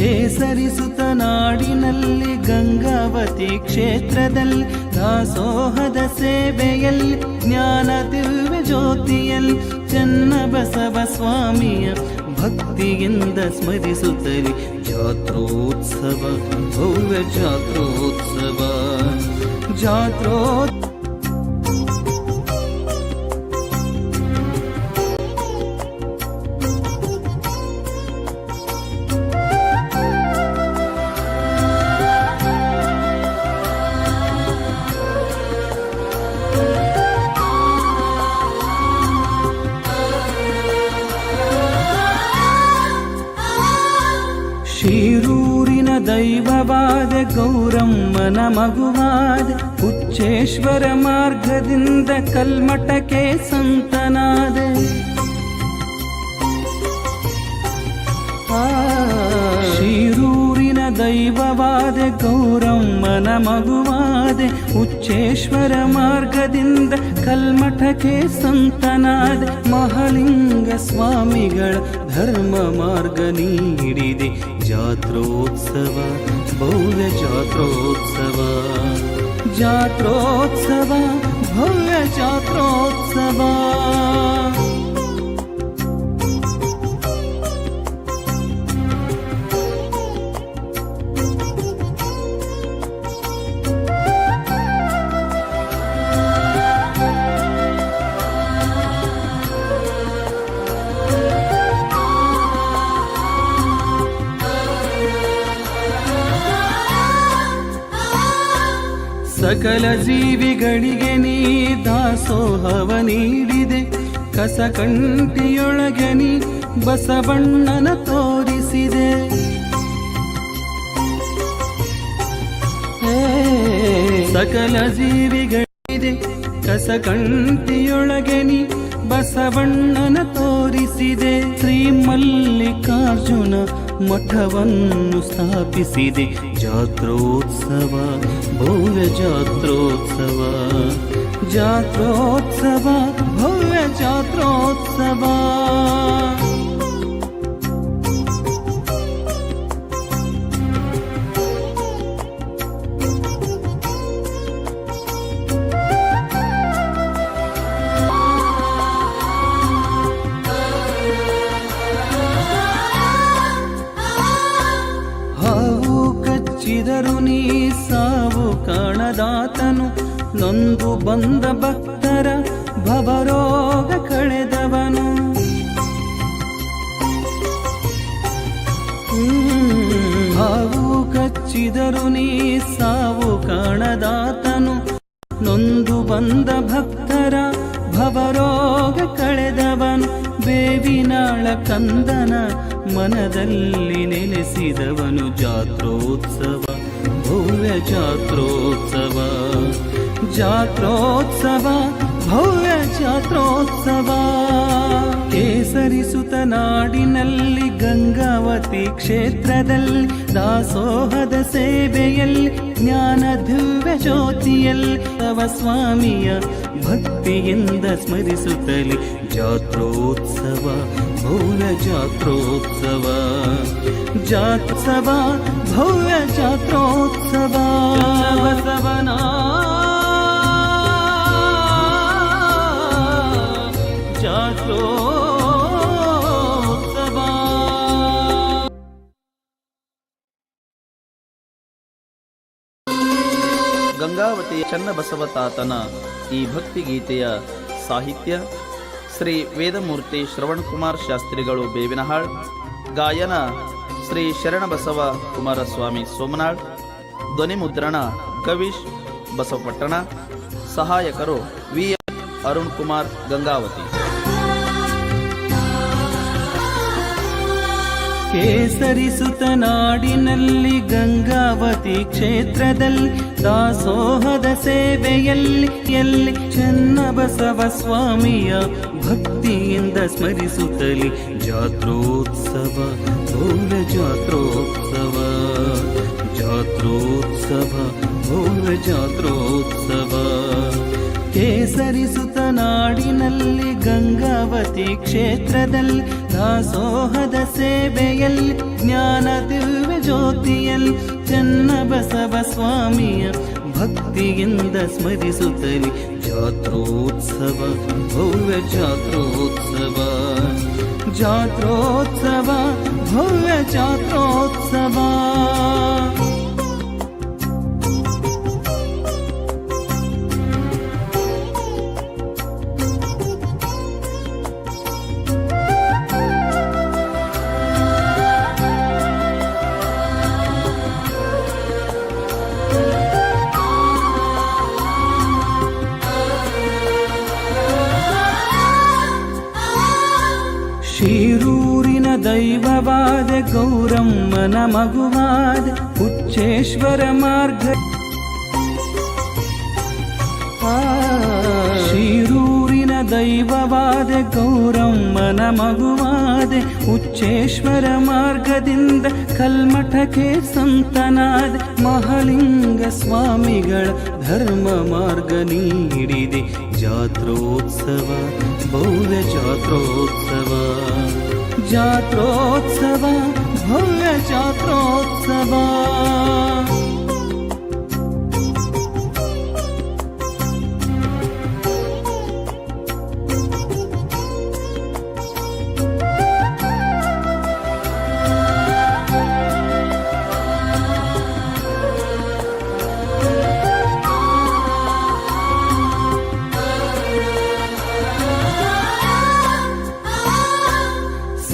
ಕೇಸರಿಸುತ್ತ ನಾಡಿನಲ್ಲಿ ಗಂಗಾವತಿ ಕ್ಷೇತ್ರದಲ್ಲಿ, ದಾಸೋಹದ ಸೇವೆಯಲ್ಲಿ, ಜ್ಞಾನ ದಿವ್ಯ ಜ್ಯೋತಿಯಲ್ಲಿ, ಚನ್ನಬಸವ ಸ್ವಾಮಿಯ ಭಕ್ತಿಯಿಂದ ಸ್ಮರಿಸುತ್ತಲಿ ಜಾತ್ರೋತ್ಸವ, ಭವ್ಯ ಜಾತ್ರೋತ್ಸವ. ಜಾತ್ರೋ ಶಿರೂರಿನ ದೈವವಾದ ಗೌರಮ್ಮನ ಮಗುವಾದ ಉಚ್ಚೇಶ್ವರ ಮಾರ್ಗದಿಂದ ಕಲ್ಮಠಕ್ಕೆ ಸಂತನಾದ. ಶಿರೂರಿನ ದೈವವಾದ ಗೌರಮ್ಮನ ಮಗುವಾದ ಉಚ್ಚೇಶ್ವರ ಮಾರ್ಗದಿಂದ ಕಲ್ಮಠಕ್ಕೆ ಸಂತನಾದ ಮಹಾಲಿಂಗ ಸ್ವಾಮಿಗಳ ಧರ್ಮ ಮಾರ್ಗ ನೀಡಿದೆ. जात्रोत्सव भव्यजात्रोत्सवः जात्रोत्सवः। भव्यजात्रोत्सवः ಸಕಲ ಜೀವಿಗಳಿಗೆ ನೀ ದಾಸೋಹವ ನೀಡಿದೆ. ಕಸಕಂಟಿಯೊಳಗೆ ನೀ ಬಸವಣ್ಣನ ತೋರಿಸಿದೆ. ಸಕಲ ಜೀವಿಗಳಿದೆ ಕಸಕಂಟಿಯೊಳಗೆ ನೀ ಬಸವಣ್ಣನ ತೋರಿಸಿದೆ. ಶ್ರೀ ಮಲ್ಲಿಕಾರ್ಜುನ ಮಠವನ್ನು ಸ್ಥಾಪಿಸಿದೆ. जात्रोत्सव भव्यजात्रोत्सव जात्रोत्सव भव्यजात्रोत्सव ಭಕ್ತರ ಭವರೋಗ ಕಳೆದವನು. ಹಾವು ಕಚ್ಚಿದರು ನೀ ಸಾವು ಕಾಣದಾತನು. ನೊಂದು ಬಂದ ಭಕ್ತರ ಭವರೋಗ ಕಳೆದವನು. ಬೇವಿನಾಳ ಕಂದನ ಮನದಲ್ಲಿ ನೆಲೆಸಿದವನು ಜಾತ್ರೋತ್ಸವ, ಭವ್ಯ ಜಾತ್ರೋತ್ಸವ. ಜಾತ್ರೋತ್ಸವ, ಭವ್ಯ ಜಾತ್ರೋತ್ಸವ. ಕೇಸರಿಸುತ್ತ ನಾಡಿನಲ್ಲಿ, ಗಂಗಾವತಿ ಕ್ಷೇತ್ರದಲ್ಲಿ, ದಾಸೋಹದ ಸೇವೆಯಲ್ಲಿ, ಜ್ಞಾನ ದಿವ್ಯ ಜ್ಯೋತಿಯಲ್ಲಿ, ತವ ಸ್ವಾಮಿಯ ಭಕ್ತಿಯಿಂದ ಸ್ಮರಿಸುತ್ತಲಿ ಜಾತ್ರೋತ್ಸವ, ಭವ್ಯ ಜಾತ್ರೋತ್ಸವ. ಜಾತ್ಸವ ಭವ್ಯ ಜಾತ್ರೋತ್ಸವ. ಬಸವನ ಗಂಗಾವತಿಯ ಚನ್ನಬಸವ ತಾತನ ಈ ಭಕ್ತಿಗೀತೆಯ ಸಾಹಿತ್ಯ ಶ್ರೀ ವೇದಮೂರ್ತಿ ಶ್ರವಣ್ ಕುಮಾರ್ ಶಾಸ್ತ್ರಿಗಳು ಬೇವಿನಹಾಳ್, ಗಾಯನ ಶ್ರೀ ಶರಣಬಸವ ಕುಮಾರಸ್ವಾಮಿ ಸೋಮನಾಳ್, ಧ್ವನಿ ಮುದ್ರಣ ಕವಿಶ್ ಬಸವಪಟ್ಟಣ, ಸಹಾಯಕರು ವಿ ಅರುಣ್ ಕುಮಾರ್ ಗಂಗಾವತಿ. ಕೇಸರಿಸುತ್ತ ನಾಡಿನಲ್ಲಿ ಗಂಗಾವತಿ ಕ್ಷೇತ್ರದಲ್ಲಿ ದಾಸೋಹದ ಸೇವೆಯಲ್ಲಿ ಎಲ್ಲಿ ಚೆನ್ನಬಸವ ಸ್ವಾಮಿಯ ಭಕ್ತಿಯಿಂದ ಸ್ಮರಿಸುತ್ತಲಿ ಜಾತ್ರೋತ್ಸವ ಭವ್ಯ ಜಾತ್ರೋತ್ಸವ ಜಾತ್ರೋತ್ಸವ ಭವ್ಯ ಜಾತ್ರೋತ್ಸವ. ಕೇಸರಿಸುತ್ತ ನಾಡಿನಲ್ಲಿ ಗಂಗಾವತಿ ಕ್ಷೇತ್ರದಲ್ಲಿ ದಾಸೋಹದ ಸೇವೆಯಲ್ಲಿ ಜ್ಞಾನ ದಿವ್ಯ ಜ್ಯೋತಿಯಲ್ಲಿ ಚೆನ್ನ ಬಸವ ಸ್ವಾಮಿಯ ಭಕ್ತಿಯಿಂದ ಸ್ಮರಿಸುತ್ತಲಿ ಜಾತ್ರೋತ್ಸವ ಭವ್ಯ ಜಾತ್ರೋತ್ಸವ ಜಾತ್ರೋತ್ಸವ ಭವ್ಯ ಜಾತ್ರೋತ್ಸವ ಗೌರಮ್ಮನ ಮಗುವಾದ ಉಚ್ಚೇಶ್ವರ ಮಾರ್ಗ. ಶಿರೂರಿನ ದೈವವಾದ ಗೌರಮ್ಮನ ಮಗುವಾದ ಉಚ್ಚೇಶ್ವರ ಮಾರ್ಗದಿಂದ ಕಲ್ಮಠಕ್ಕೆ ಸಂತನಾದ ಮಹಾಲಿಂಗ ಸ್ವಾಮಿಗಳ ಧರ್ಮ ಮಾರ್ಗ ನೀಡಿದೆ ಜಾತ್ರೋತ್ಸವ. ಭವ್ಯ ಜಾತ್ರೋತ್ಸವ ಜಾತ್ರೋತ್ಸವ ಭವ್ಯ ಜಾತ್ರೋತ್ಸವ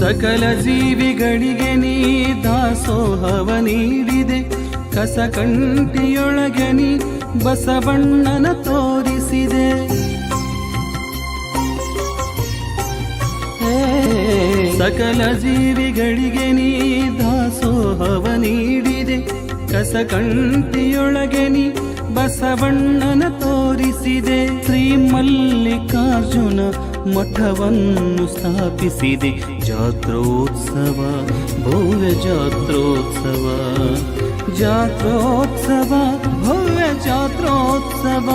ಸಕಲ ಜೀವಿಗಳಿಗೆ ನೀ ದಾಸೋಹವ ನೀಡಿದೆ. ಕಸಕಂಟಿಯೊಳಗೆ ನೀ ಬಸವಣ್ಣನ ತೋರಿಸಿದೆ. ಸಕಲ ಜೀವಿಗಳಿಗೆ ನೀ ದಾಸೋಹವ ನೀಡಿದೆ. ಕಸಕಂಟಿಯೊಳಗೆ ನೀ ಬಸವಣ್ಣನ ತೋರಿಸಿದೆ. ಶ್ರೀ ಮಲ್ಲಿಕಾರ್ಜುನ ಮಠವನ್ನು ಸ್ಥಾಪಿಸಿದೆ. जात्रोत्सव भव्यजात्रोत्सव जात्रोत्सव भव्यजात्रोत्सव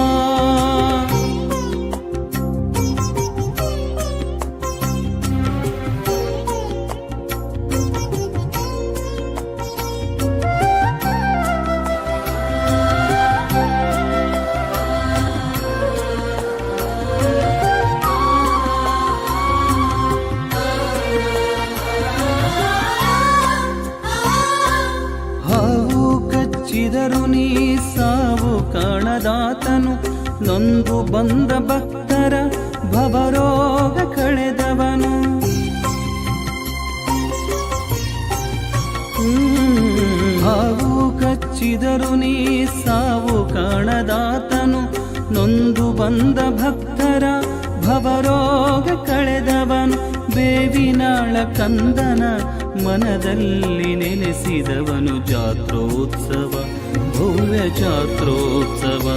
ಕಾಣದಾತನು. ನೊಂದು ಬಂದ ಭಕ್ತರ ಭವರೋಗ ಕಳೆದವನು. ಹಾವು ಕಚ್ಚಿದರು ನೀ ಸಾವು ಕಾಣದಾತನು. ನೊಂದು ಬಂದ ಭಕ್ತರ ಭವರೋಗ ಕಳೆದವನು. ಬೇವಿನಾಳ ಕಂದನ ಮನದಲ್ಲಿ ನೆಲೆಸಿದವನು ಜಾತ್ರೋತ್ಸವ. ಭವ್ಯ ಜಾತ್ರೋತ್ಸವ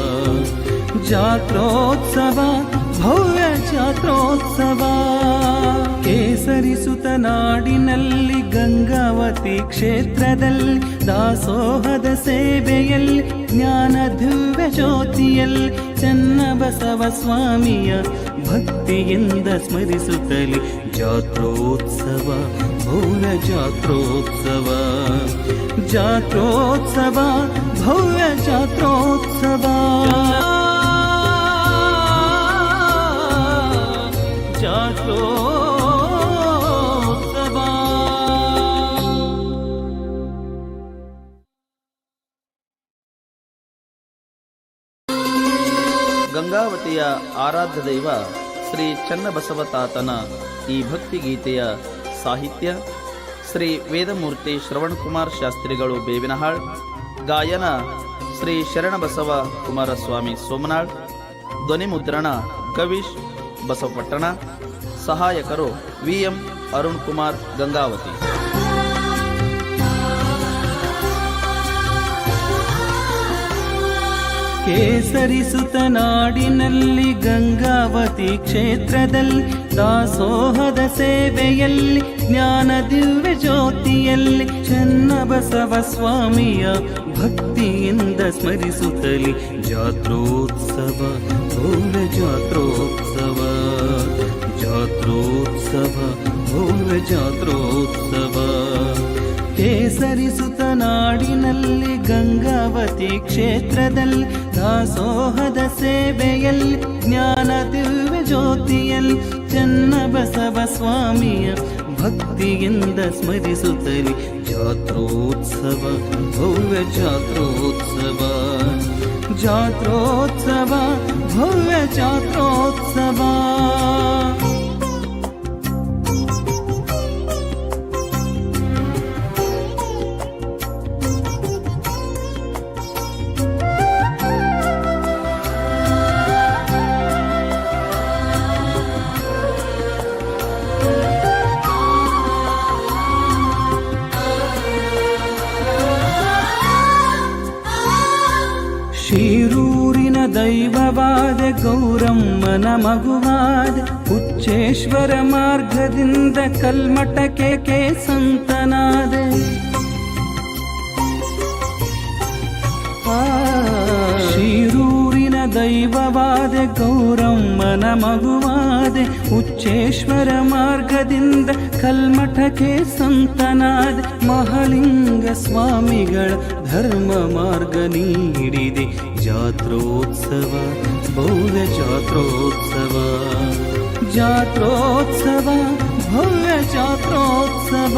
ಜಾತ್ರೋತ್ಸವ, ಭವ್ಯ ಜಾತ್ರೋತ್ಸವ. ಕೇಸರಿಸುತ ನಾಡಿನಲ್ಲಿ, ಗಂಗಾವತಿ ಕ್ಷೇತ್ರದಲ್ಲಿ, ದಾಸೋಹದ ಸೇವೆಯಲ್ಲಿ, ಜ್ಞಾನ ದಿವ್ಯ ಜ್ಯೋತಿಯಲ್ಲಿ ಚೆನ್ನ ಬಸವ ಸ್ವಾಮಿಯ ಭಕ್ತಿಯಿಂದ ಸ್ಮರಿಸುತ್ತಲೇ ಜಾತ್ರೋತ್ಸವ. ಭವ್ಯ ಜಾತ್ರೋತ್ಸವ ಜಾತ್ರೋತ್ಸವ ಭವ್ಯ ಜಾತ್ರೋತ್ಸವ ಜಾತ್ರೋತ್ಸವ ಗಂಗಾವತಿಯ ಆರಾಧ್ಯ ದೈವ ಶ್ರೀ ಚನ್ನಬಸವ ತಾತನ ಈ ಭಕ್ತಿಗೀತೆಯ ಸಾಹಿತ್ಯ, ಶ್ರೀ ವೇದಮೂರ್ತಿ ಶ್ರವಣಕುಮಾರ್ ಶಾಸ್ತ್ರಿಗಳು ಬೇವಿನಹಾಳ್, ಗಾಯನ ಶ್ರೀ ಶರಣಬಸವ ಕುಮಾರಸ್ವಾಮಿ ಸೋಮನಾಳ್, ಧ್ವನಿ ಮುದ್ರಣ ಕವಿಶ್ ಬಸವಪಟ್ಟಣ, ಸಹಾಯಕರು ವಿ ಎಂ ಅರುಣ್ ಕುಮಾರ್ ಗಂಗಾವತಿ. ಕೇಸರಿಸುತ ನಾಡಿನಲ್ಲಿ ಗಂಗಾವತಿ ಕ್ಷೇತ್ರದಲ್ಲಿ ದಾಸೋಹದ ಸೇವೆಯಲ್ಲಿ ಜ್ಞಾನ ದಿವ್ಯ ಜ್ಯೋತಿಯಲ್ಲಿ ಚೆನ್ನ ಬಸವ ಸ್ವಾಮಿಯ ಭಕ್ತಿಯಿಂದ ಸ್ಮರಿಸುತ್ತಲಿ ಜಾತ್ರೋತ್ಸವ, ಭವ್ಯ ಜಾತ್ರೋತ್ಸವ. ಜಾತ್ರೋತ್ಸವ, ಭವ್ಯ ಜಾತ್ರೋತ್ಸವ. ಕೇಸರಿಸುತ್ತ ನಾಡಿನಲ್ಲಿ, ಗಂಗಾವತಿ ಕ್ಷೇತ್ರದಲ್ಲಿ, ದಾಸೋಹದ ಸೇವೆಯಲ್ಲಿ, ಜ್ಞಾನ ದಿವ್ಯ ಜ್ಯೋತಿಯಲ್ಲಿ ಚೆನ್ನ ಬಸವ ಸ್ವಾಮಿಯ ಭಕ್ತಿಯಿಂದ ಸ್ಮರಿಸುತ್ತಲಿ ಜಾತ್ರೋತ್ಸವ ಭವ್ಯ ಜಾತ್ರೋತ್ಸವ ಜಾತ್ರೋತ್ಸವ ಭವ್ಯ ಜಾತ್ರೋತ್ಸವ ದೈವವಾದ ಗೌರಮ್ಮನ ಮಗುವಾದ ಉಚ್ಚೇಶ್ವರ ಮಾರ್ಗದಿಂದ ಕಲ್ಮಠಕ್ಕೆ ಕೆ ಸಂತನಾದೆ ಆ, ಶಿರೂರಿನ ದೈವವಾದ ಗೌರಮ್ಮನ ಮಗುವಾದೆ ಉಚ್ಚೇಶ್ವರ ಮಾರ್ಗದಿಂದ ಕಲ್ಮಠಕ್ಕೆ ಸಂತನಾದ ಮಹಾಲಿಂಗ ಸ್ವಾಮಿಗಳ ಧರ್ಮ ಮಾರ್ಗ ನೀಡಿದೆ. जात्रोत्सव बहुलजात्रोत्सव जात्रोत्सवः। भौलजात्रोत्सव